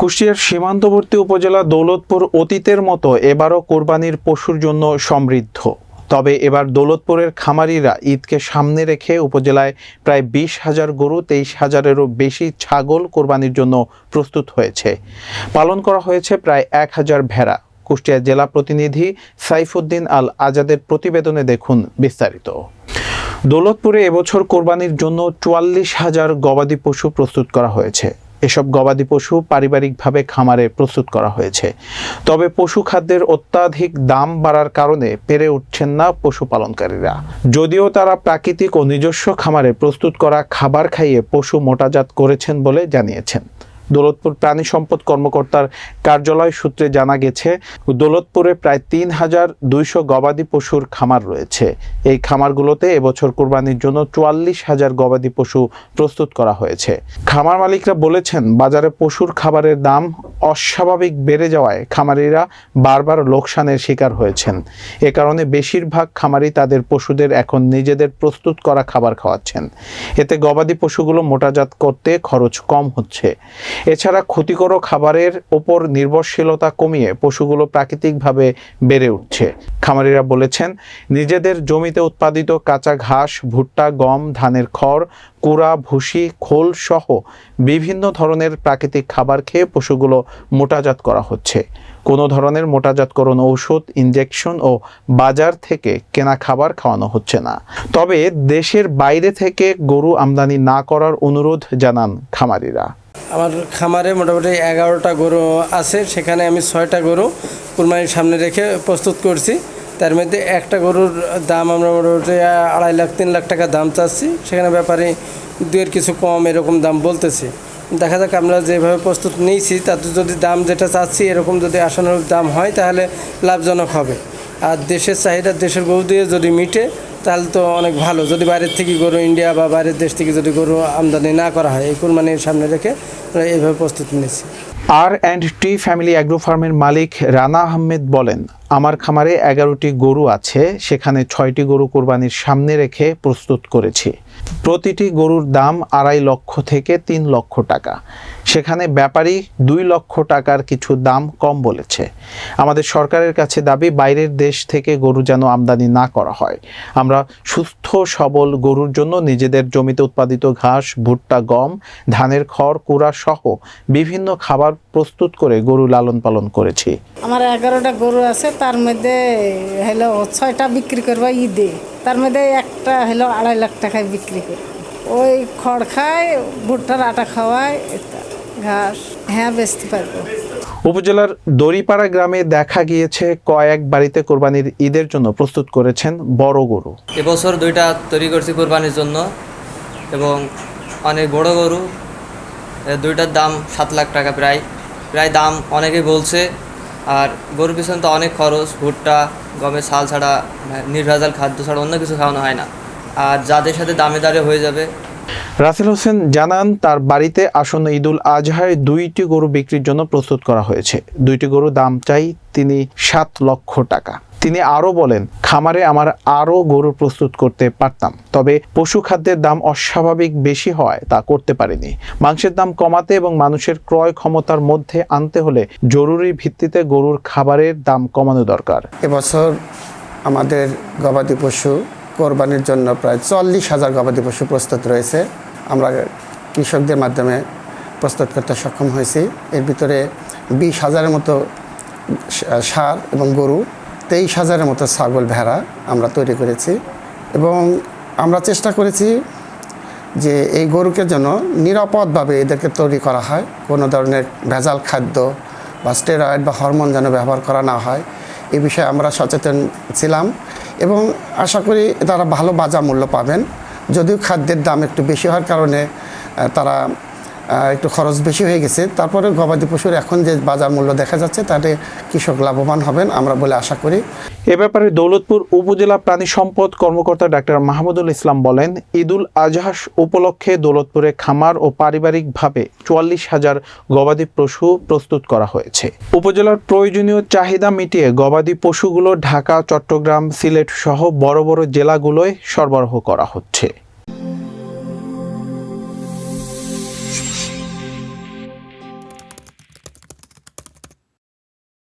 কুষ্টিয়ার সীমান্তবর্তী উপজেলা দৌলতপুর অতীতের মতো এবারও কোরবানির পশুর জন্য সমৃদ্ধ। তবে এবার দৌলতপুরের খামারিরা ঈদকে সামনে রেখে উপজেলায় প্রায় বিশ হাজার গরু, তেইশ হাজারেরও বেশি ছাগল কোরবানির জন্য প্রস্তুত হয়েছে। পালন করা হয়েছে প্রায় এক হাজার ভেড়া। কুষ্টিয়া জেলা প্রতিনিধি সাইফুদ্দিন আল আজাদের প্রতিবেদনে দেখুন বিস্তারিত। দৌলতপুরে এবছর কোরবানির জন্য চুয়াল্লিশ হাজার গবাদি পশু প্রস্তুত করা হয়েছে। এসব গবাদি পশু পারিবারিকভাবে খামারে প্রস্তুত করা হয়েছে। তবে পশু খাদ্যের অত্যাধিক দাম বাড়ার কারণে পেরে উঠছেন না পশুপালনকারীরা। যদিও তারা প্রাকৃতিক ও নিজস্ব খামারে প্রস্তুত করা খাবার খাইয়ে পশু মোটাজাত করেছেন বলে জানিয়েছেন। দৌলতপুর প্রাণী সম্পদ কর্মকর্তার কার্যালয় সূত্রে জানা গেছে, দৌলতপুরে প্রায় তিন হাজার দুইশো গবাদি পশুর খামার রয়েছে। এই খামারগুলোতে এবছর কোরবানির জন্য চুয়াল্লিশ হাজার গবাদি পশু প্রস্তুত করা হয়েছে। খামার মালিকরা বলেছেন, বাজারে পশুর খাবারের দাম অস্বাভাবিক বেড়ে যাওয়ায় খামারিরা বারবার লোকসানের শিকার হয়েছেন। এ কারণে বেশিরভাগ খামারি তাদের পশুদের এখন নিজেদের প্রস্তুত করা খাবার খাওয়াচ্ছেন। এতে গবাদি পশুগুলো মোটাজাত করতে খরচ কম হচ্ছে। এছাড়া ক্ষতিকর খাবারের ওপর নির্ভরশীলতা কমিয়ে পশুগুলো প্রাকৃতিকভাবে বেড়ে উঠছে। খামারিরা বলেছেন, নিজেদের জমিতে উৎপাদিত কাঁচা ঘাস, ভুট্টা, গম, ধানের খড় কুড়া, ভুসি, খোল সহ বিভিন্ন ধরনের প্রাকৃতিক খাবার খেয়ে পশুগুলো মোটাজাত করা হচ্ছে। কোনো ধরনের মোটাজাতকরণ ঔষধ ইনজেকশন ও বাজার থেকে কেনা খাবার খাওয়ানো হচ্ছে না। তবে দেশের বাইরে থেকে গরু আমদানি না করার অনুরোধ জানান খামারিরা। আমার খামারে মোটামুটি এগারোটা গরু আছে, সেখানে আমি ছয়টা গরু কুরবানির সামনে রেখে প্রস্তুত করছি। তার মধ্যে একটা গরুর দাম আমরা মোটামুটি আড়াই লাখ, তিন লাখ টাকা দাম চাচ্ছি। সেখানে ব্যাপারে দুয়ের কিছু কম এরকম দাম বলতেছি। দেখা যাক আমরা যেভাবে প্রস্তুত নিয়েছি তাতে যদি দাম যেটা চাচ্ছি, এরকম যদি আশানুরূপ দাম হয়, তাহলে লাভজনক হবে। আর দেশের চাহিদা, দেশের গরু দিয়ে যদি মিটে, তাহলে তো অনেক ভালো। যদি বাইরের থেকে গরু ইন্ডিয়া বা বাইরের দেশ থেকে যদি গরু আমদানি না করা হয়, এই কুরবানির সামনে রেখে আমরা এইভাবে প্রস্তুতি নিচ্ছি আর অ্যান্ড টি ফ্যামিলি অ্যাগ্রো ফার্মের মালিক রানা আহমেদ বলেন, আমার খামারে এগারোটি গরু আছে, সেখানে ছয়টি গরু কোরবানির সামনে রেখে প্রস্তুত করেছি। প্রতিটি গরুর দাম আড়াই লক্ষ থেকে তিন লক্ষ টাকা। সেখানে ব্যাপারী দুই লক্ষ টাকার কিছু দাম কম বলেছে। আমাদের সরকারের কাছে দাবি, বাইরের দেশ থেকে গরু যেন আমদানি না করা হয়। আমরা সুস্থ, সবল গরুর জন্য নিজেদের জমিতে উৎপাদিত ঘাস, ভুট্টা, গম, ধানের খড় কুড়া সহ বিভিন্ন খাবার প্রস্তুত করে গরু লালন পালন করেছি। আমার এগারোটা গরু আছে তার মধ্যে হলো ছয়টা বিক্রি করব ঈদে। তার মধ্যে একটা হলো আড়াই লাখ টাকায় বিক্রি করি। ওই খড় খায় ভুট্টার আটা খাওয়ায় ঘাস হ্যাঁ বেচতে পারব। উপজেলার দড়িপাড়া গ্রামে দেখা গিয়েছে কয়েক বাড়িতে কোরবানির ঈদের জন্য প্রস্তুত করেছেন বড় গরু। এবছর দুইটা তৈরি করছি কোরবানির জন্য এবং অনেক বড় গরু। দুইটার দাম সাত লাখ টাকা প্রায়। প্রায় দাম অনেকেই বলছে, আর গরুর পিছনে তো অনেক খরচ, ভুট্টা, গমের ছাল ছাড়া নির্ভেজাল খাদ্য ছাড়া অন্য কিছু খাওয়ানো হয় না। আর যাদের সাথে দামে দাঁড়ে হয়ে যাবে। রাসেল হোসেন জানান, তার বাড়িতে আসন্ন ঈদুল আজহায় দুইটি গরু বিক্রির জন্য প্রস্তুত করা হয়েছে। দুইটি গরু দাম চাই তিনি সাত লক্ষ টাকা। তিনি আরও বলেন, খামারে আমার আরও গরু প্রস্তুত করতে পারতাম, তবে পশু খাদ্যের দাম অস্বাভাবিক বেশি হয়, তা করতে পারিনি। মাংসের দাম কমাতে এবং মানুষের ক্রয় ক্ষমতার মধ্যে আনতে হলে জরুরি ভিত্তিতে গরুর খাবারের দাম কমানো দরকার। এবছর আমাদের গবাদি পশু কোরবানির জন্য প্রায় চল্লিশ হাজার গবাদি পশু প্রস্তুত রয়েছে। আমরা কৃষকদের মাধ্যমে প্রস্তুত করতে সক্ষম হয়েছি। এর ভিতরে বিশ হাজারের মতো সার এবং গরু তেইশ হাজারের মতো ছাগল ভেড়া আমরা তৈরি করেছি এবং আমরা চেষ্টা করেছি যে এই গরুকে যেন নিরাপদভাবে এদেরকে তৈরি করা হয়, কোনো ধরনের ভেজাল খাদ্য বা স্টেরয়েড বা হরমোন যেন ব্যবহার করা না হয়, এ বিষয়ে আমরা সচেতন ছিলাম এবং আশা করি তারা ভালো বাজার মূল্য পাবেন। যদিও খাদ্যের দাম একটু বেশি হওয়ার কারণে তারা একটু খরচ বেশি হয়ে গেছে। তারপরে গবাদি পশুর এখন যে বাজার মূল্য দেখা যাচ্ছে, তাতে কৃষক লাভবান হবেন আমরা বলে আশা করি। এ ব্যাপারে দৌলতপুর উপজেলা প্রাণী সম্পদ কর্মকর্তা ডাক্তার মাহমুদুল ইসলাম বলেন, ঈদুল আজহা উপলক্ষে দৌলতপুরে খামার ও পারিবারিকভাবে চুয়াল্লিশ হাজার গবাদি পশু প্রস্তুত করা হয়েছে। উপজেলার প্রয়োজনীয় চাহিদা মিটিয়ে গবাদি পশুগুলো ঢাকা, চট্টগ্রাম, সিলেট সহ বড় বড় জেলাগুলোয় সরবরাহ করা হচ্ছে।